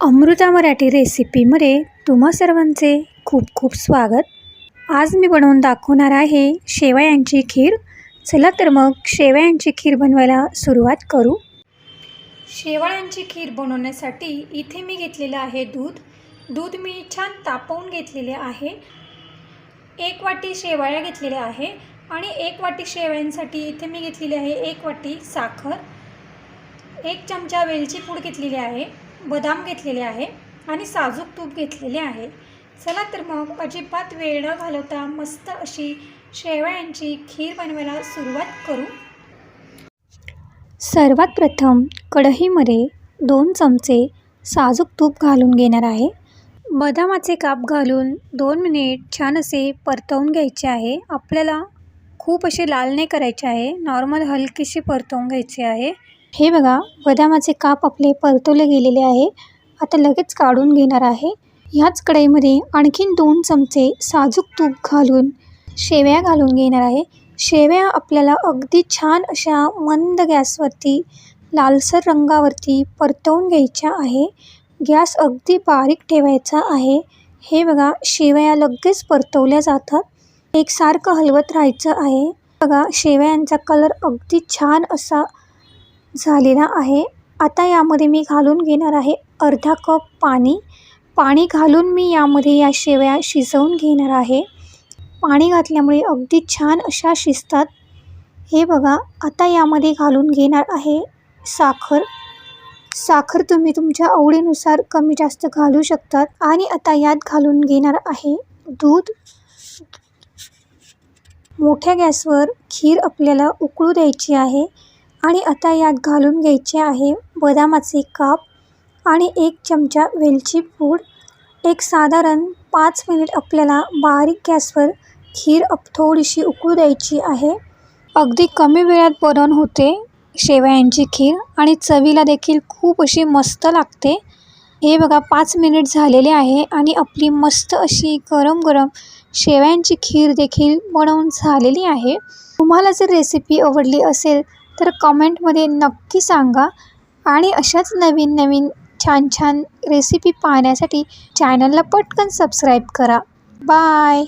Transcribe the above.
अमृता मराठी रेसिपीमध्ये तुम्हा सर्वांचे खूप खूप स्वागत. आज मी बनवून दाखवणार आहे शेवयांची खीर. चला तर मग शेवयांची खीर बनवायला सुरुवात करू. शेवयांची खीर बनवण्यासाठी इथे मी घेतलेलं आहे दूध. दूध मी छान तापवून घेतलेले आहे. एक वाटी शेवया घेतलेल्या आहे आणि एक वाटी शेवयांसाठी इथे मी घेतलेली आहे एक वाटी साखर. एक चमचा वेलची पूड घेतलेली आहे. बदाम घेतलेले आहे आणि साजूक तूप घेतलेले आहे. चला तर मग अजिबात वेळ न घालवता मस्त अशी शेवयांची खीर बनवायला सुरुवात करू. सर्वात प्रथम कढईमध्ये दोन चमचे साजूक तूप घालून घेणार आहे. बदामाचे काप घालून दोन मिनिट छान असे परतवून घ्यायचे आहे. आपल्याला खूप असे लाल नाही करायचे आहे. नॉर्मल हलकेसे परतवून घ्यायचे आहे. हे बघा बदामाचे काप आपले परतवले गेलेले आहे. आता लगेच काढून घेणार आहे. ह्याच कढईमध्ये आणखीन दोन चमचे साजूक तूप घालून शेवया घालून घेणार आहे. शेवया आपल्याला अगदी छान अशा मंद गॅसवरती लालसर रंगावरती परतवून घ्यायच्या आहे. गॅस अगदी बारीक ठेवायचा आहे. हे बघा शेवया लगेच परतवल्या जातात. एकसारखं हलवत राहायचं आहे. बघा शेवयांचा कलर अगदी छान असा झालेला आहे. आता यामध्ये मी घालून घेणार आहे अर्धा कप पाणी. पाणी घालून मी यामध्ये या शेवया शिजवून घेणार आहे. पाणी घातल्यामुळे अगदी छान अशा शिजतात. हे बघा आता यामध्ये घालून घेणार आहे साखर. साखर तुम्ही तुमच्या आवडीनुसार कमी जास्त घालू शकतात. आणि आता यात घालून घेणार आहे दूध. मोठ्या गॅसवर खीर आपल्याला उकळू द्यायची आहे. आणि आता यात घालून घ्यायचे आहे बदामाचे काप आणि एक चमचा वेलची पूड. एक साधारण पाच मिनिट आपल्याला बारीक गॅसवर खीर अप थोडीशी उकळू द्यायची आहे. अगदी कमी वेळात बनवून होते शेवयांची खीर आणि चवीला देखील खूप अशी मस्त लागते. हे बघा पाच मिनिट झालेले आहे आणि आपली मस्त अशी गरम गरम शेवयांची खीर देखील बनवून झालेली आहे. तुम्हाला जर रेसिपी आवडली असेल तर कमेंटमध्ये नक्की सांगा. आणि अशाच नवीन नवीन छान छान रेसिपी पाहण्यासाठी चॅनलला पटकन सबस्क्राईब करा. बाय